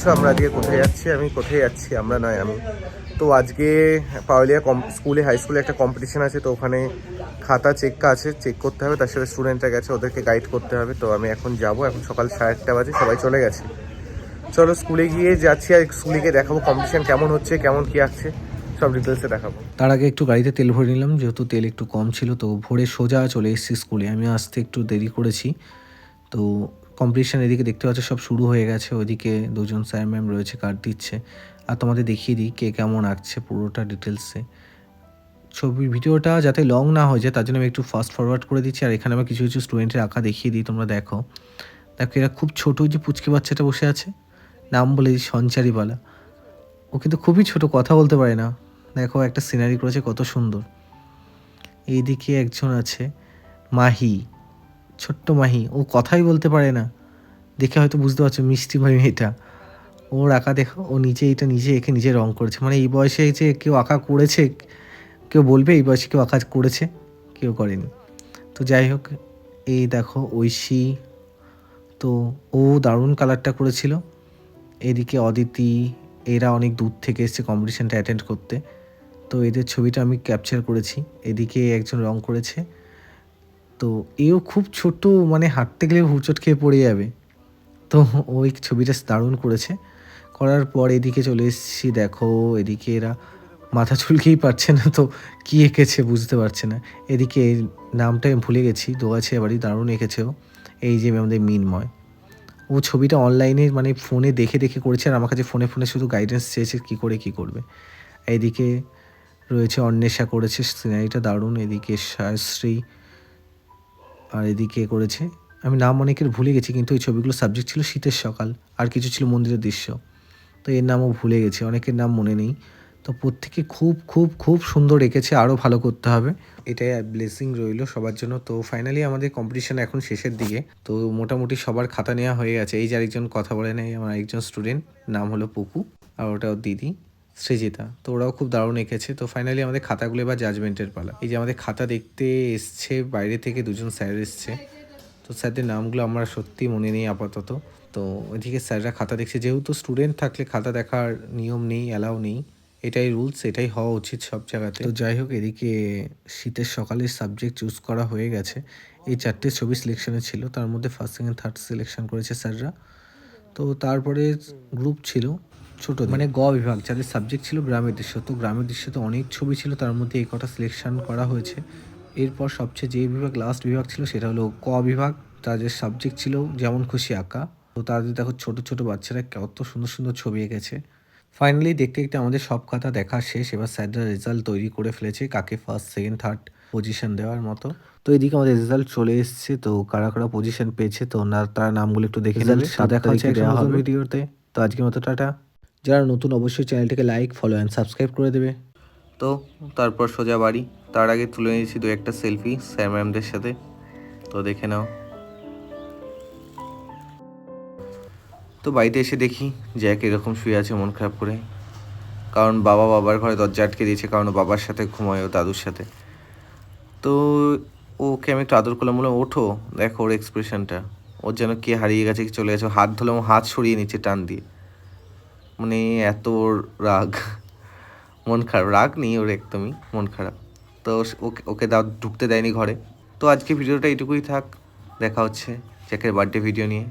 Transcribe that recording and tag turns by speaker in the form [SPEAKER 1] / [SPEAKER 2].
[SPEAKER 1] করছ আমরা আজকে কোথায় যাচ্ছি? আমি কোথায় যাচ্ছি? আমরা নয়, আমি। তো আজকে পাওয়ালিয়া কম, স্কুলে হাই স্কুলে একটা কম্পিটিশান আছে, তো ওখানে খাতা চেক আছে, চেক করতে হবে, তার সাথে স্টুডেন্টরা গেছে ওদেরকে গাইড করতে হবে। তো আমি এখন যাব, এখন সকাল সাড়ে আটটা বাজে, সবাই চলে গেছে। চলো স্কুলে গিয়ে যাচ্ছি আর স্কুলে গিয়ে দেখাবো কম্পিটিশান কেমন হচ্ছে, কেমন কি আছে, সব ডিটেলসে দেখাবো।
[SPEAKER 2] তার আগে একটু গাড়িতে তেল ভরে নিলাম, যেহেতু তেল একটু কম ছিল, তো ভোরে সোজা চলে এসেছি স্কুলে। আমি আসতে একটু দেরি করেছি, তো কম্পিটিশান এদিকে দেখতে পাচ্ছ সব শুরু হয়ে গেছে। ওইদিকে দুজন স্যার ম্যাম রয়েছে কার্ড দিচ্ছে। আর তোমাদের দেখিয়ে দিই কে কেমন আঁকছে পুরোটা ডিটেলসে ছবি, ভিডিওটা যাতে লং না হয়ে যায়, তার জন্য আমি একটু ফাস্ট ফরওয়ার্ড করে দিচ্ছি। আর এখানে আমি কিছু কিছু স্টুডেন্টের আঁকা দেখিয়ে দিই, তোমরা দেখো। দেখো, এরা খুব ছোট যে পুচকে বাচ্চাটা বসে আছে। নাম বলে দিই সঞ্চারীবালা। ও কিন্তু খুবই ছোট, কথা বলতে পারে না। দেখো, একটা সিনারি করেছে, কত সুন্দর। এইদিকে একজন আছে, মাহি। ছোট্ট মাহি, ও কথাই বলতে পারে না। দেখে হয়তো বুঝতে পারছ মিষ্টি ভাই মেয়েটা। ওর আঁকা দেখো, ও নিজে এটা নিজে এঁকে নিজে রং করেছে। মানে এই বয়সে যে কেউ আঁকা করেছে, কেউ বলবে এই বয়সে কেউ আঁকা করেছে, কেউ করেনি। তো যাই হোক, এই দেখো ঐশী। তো ও দারুণ কালারটা করেছিল। এদিকে অদিতি, এরা অনেক দূর থেকে এসছে কম্পিটিশানটা অ্যাটেন্ড করতে। তো এদের ছবিটা আমি ক্যাপচার করেছি। এদিকে একজন রং করেছে। তো এও খুব ছোট মানে হাঁটতে গেলে হুচট খেয়ে পড়ে যাবে। তো ওই ছবিটা দারুণ করেছে। করার পর এদিকে চলে এসেছি, দেখো, এদিকে এরা মাথা চুলকেই পারছে না, তো কী এঁকেছে বুঝতে পারছে না। এদিকে নামটা আমি ভুলে গেছি দোয়াছে এবারই, দারুণ এঁকেছে ও। এই যে আমাদের মিনময়। ও ছবিটা অনলাইনে মানে ফোনে দেখে দেখে করেছে, আর আমার কাছে ফোনে ফোনে শুধু গাইডেন্স চেয়েছে কী করে, কী করবে। এইদিকে রয়েছে অন্বেষা করেছে, সিনারিটা দারুণ, এদিকে শায়শ্রী আর এদিকে করেছে। আমি নাম অনেকের ভুলে গেছি, কিন্তু ওই ছবিগুলো সাবজেক্ট ছিল শীতের সকাল আর কিছু ছিল মন্দিরের দৃশ্য। তো এর নামও ভুলে গেছি, অনেকের নাম মনে নেই। তো প্রত্যেকে খুব খুব খুব সুন্দর এঁকেছে, আরও ভালো করতে হবে। এটাই ব্লেসিং রইল সবার জন্য। তো ফাইনালি আমাদের কম্পিটিশন এখন শেষের দিকে। তো মোটামুটি সবার খাতা নেওয়া হয়ে গেছে। এই যে আরেকজন কথা বলে নেই আমার একজন স্টুডেন্ট নাম হলো পুকু আর ওটাও দিদি। সৃজিতা, তো ওরাও খুব দারুণ এঁকেছে। তো ফাইনালি আমাদের খাতাগুলো এবার জাজমেন্টের পালা। এই যে আমাদের খাতা দেখতে এসছে, বাইরে থেকে দুজন স্যার এসছে। তো স্যারদের নামগুলো আমার সত্যি মনে নেই আপাতত। তো ওইদিকে স্যাররা খাতা দেখছে। যেহেতু স্টুডেন্ট থাকলে খাতা দেখার নিয়ম নেই অ্যালাউ নেই, এটাই রুলস এটাই হওয়া উচিত সব জায়গাতে। তো যাই হোক, এদিকে শীতের সকালের সাবজেক্ট চুজ করা হয়ে গেছে। এই চারটে ছবি সিলেকশনে ছিল। তার মধ্যে ফার্স্ট সেকেন্ড থার্ড সিলেকশন করেছে স্যাররা। তো তারপরে গ্রুপ ছিল। ছোট মানে গ বিভাগ যাদের সাবজেক্ট ছিল গ্রামের দৃশ্য। তো গ্রামের দৃশ্য তো অনেক ছবি ছিল তার মধ্যে এই কটা সিলেকশন করা হয়েছে। এরপর সবচেয়ে যে বিভাগ লাস্ট বিভাগ ছিল সেটা হলো ক বিভাগ। তাদের সাবজেক্ট ছিল যেমন খুশি আঁকা। তো তাদের দেখো ছোট ছোট বাচ্চারা কত সুন্দর সুন্দর ছবি এঁকেছে। ফাইনালি দেখতে দেখতে আমাদের সব খাতা দেখা শেষ। এবার স্যাররা রেজাল্ট তৈরি করে ফেলেছে কাকে ফার্স্ট সেকেন্ড থার্ড পজিশন দেওয়ার মতো। তো এদিকে আমাদের রেজাল্ট চলে এসেছে। তো কারা কারা পজিশন পেয়েছে তো না তার নামগুলো একটু দেখে নেবে। সাদা খাচ্ছে দেওয়া হবে। ভিডিওতে তো আজকের মতো টাটা। যারা নতুন অবশ্যই চ্যানেলটিকে লাইক ফলো অ্যান্ড সাবস্ক্রাইব করে দেবে।
[SPEAKER 1] তো তারপর সোজা বাড়ি। তার আগে তুলে নিয়েছি দু একটা সেলফি স্যার ম্যামদের সাথে। তো দেখে নাও। তো বাড়িতে এসে দেখি জ্যাক এরকম শুয়ে আছে মন খারাপ করে। কারণ বাবা বাবার ঘরে দরজা আটকে দিয়েছে, কারণ বাবার সাথে ঘুমায় ও দাদুর সাথে। তো ওকে আমি একটু আদর করলাম, বললাম, ওঠো, দেখো ওর এক্সপ্রেশনটা ওর যেন কে হারিয়ে গেছে, কি চলে গেছে। হাত ধরলাম ও হাত সরিয়ে নিচ্ছে টান দিয়ে। মানে এত রাগ। মন খারাপ, রাগ নেই ওর একদমই, মন খারাপ। তো ওকে ওকে দাও, ঢুকতে দেয়নি ঘরে। তো আজকে ভিডিওটা এটুকুই থাক, দেখা হচ্ছে, জ্যাকের বার্থডে ভিডিও নিয়ে।